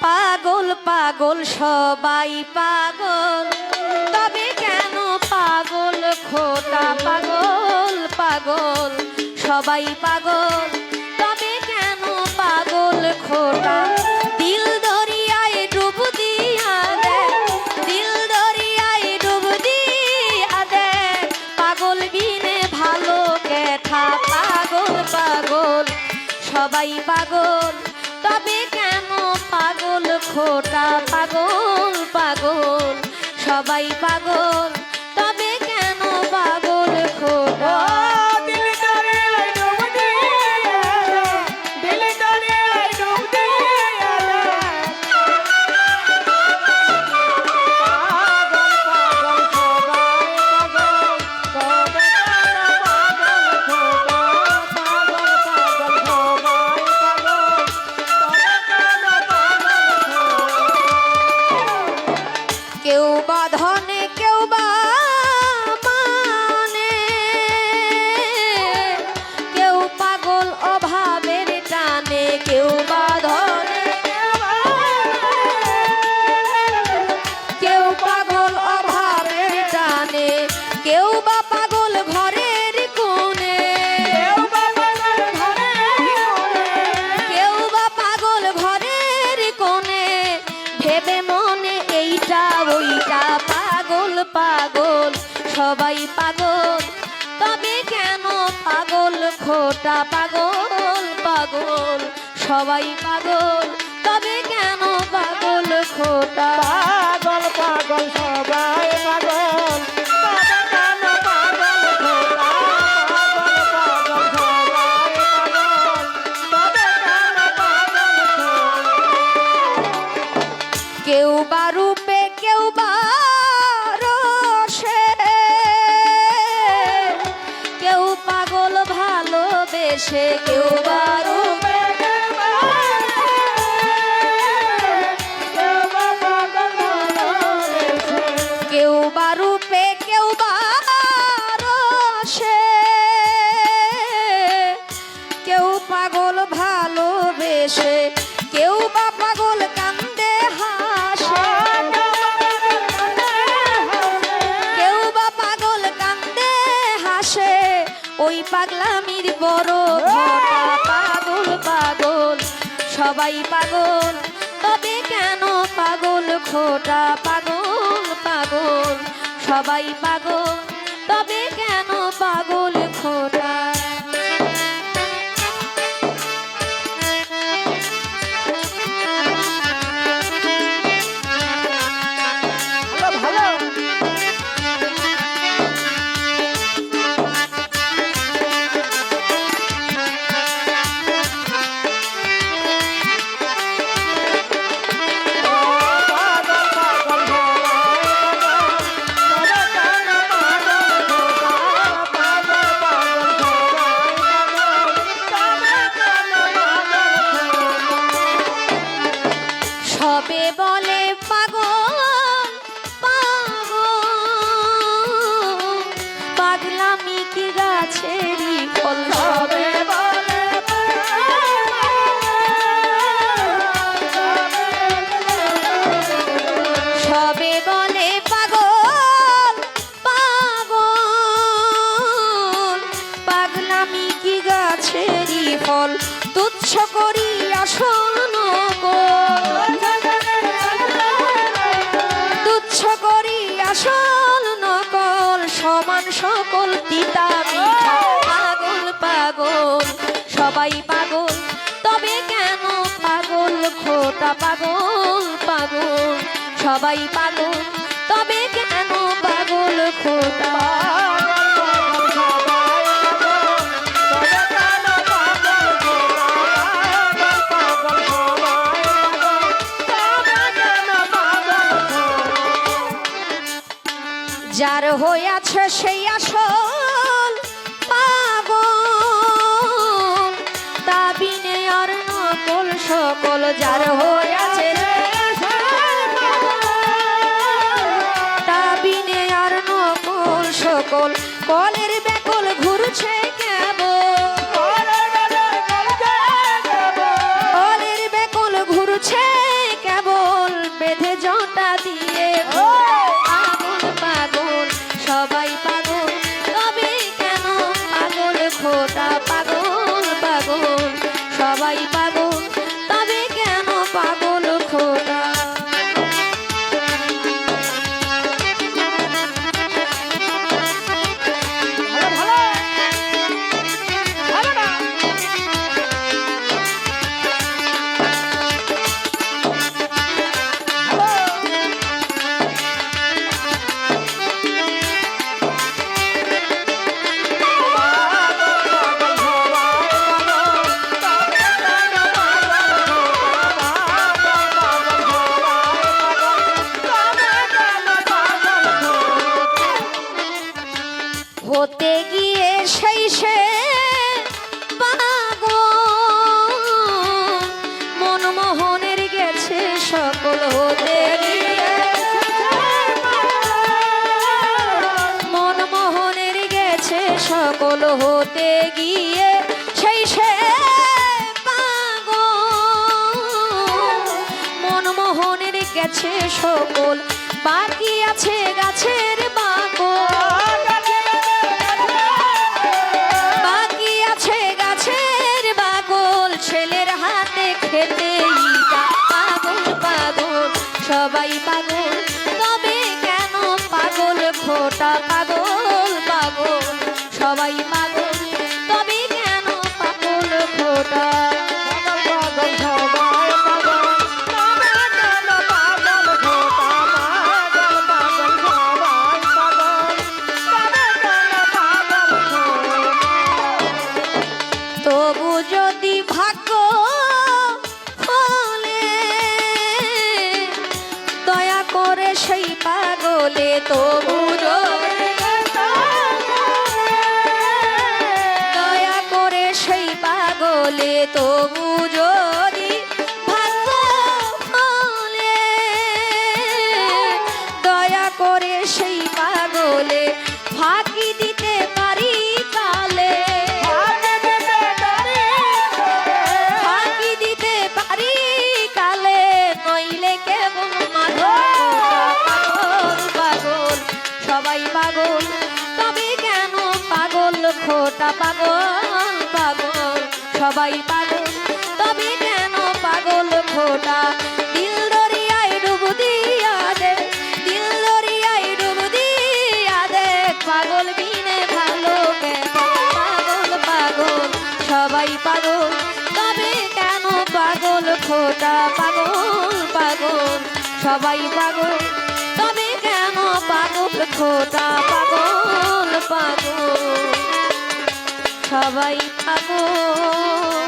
পাগল পাগল, সবাই পাগল। তবে কেন পাগল, খোটা পাগল পাগল, সবাই পাগল? তবে কেন পাগল, খোটা? দিল দরিয়ায় ডুব দিয়া দেয়। দিল দরিয়ায় ডুব দিয়া দেয়। পাগল বিনে ভালো কেঠা, পাগল পাগল, সবাই পাগল। পাগল খোটা কেউ বা ওইটা পাগল পাগল, সবাই পাগল। তবে কেন পাগল, খোটা পাগল পাগল, সবাই পাগল? তবে কেন পাগল, খোটা পাগল পাগল, সবাই ভালোবেসে কেউ ওই পাগলামির বড় ঘটা পাগল পাগল সবাই পাগল। তবে কেন পাগল? খোটা পাগল পাগল সবাই পাগল। ফল, তুচ্ছ করি আসল নকল তুচ্ছ করি আসল নকল সমান সকল পিতা, পাগল পাগল, সবাই পাগল। তবে কেন পাগল, খোটা পাগল পাগল? সবাই পাগল, তবে কেন পাগল, খোটা যার হইয়াছে সেই আসল পাগল। তাবিনে আর নকল সকল যার হইয়াছে দাবিনে সবাই হতে গিয়ে সেই সে মনমোহনের গেছে সকল, বাকি আছে গাছের বাকি আছে গাছের ছেলের খেতে সবাই পাগল। করে সেই পাগলে তবু দয়া করে সেই পাগলে তবু যদি দয়া করে সেই পাগলে পাগল পাগল, সবাই পাগল। তবে কেন পাগল খোটা? দিল দরিয়ায় ডুব দিয়া দে দিল দরিয়ায় ডুব দিয়া দে। পাগল বিনে ভালো কেন পাগল পাগল, সবাই পাগল। তবে কেন পাগল খোটা? পাগল পাগল, সবাই পাগল। তবে কেন পাগল খোটা? পাগল পাগল। সবাই পাগল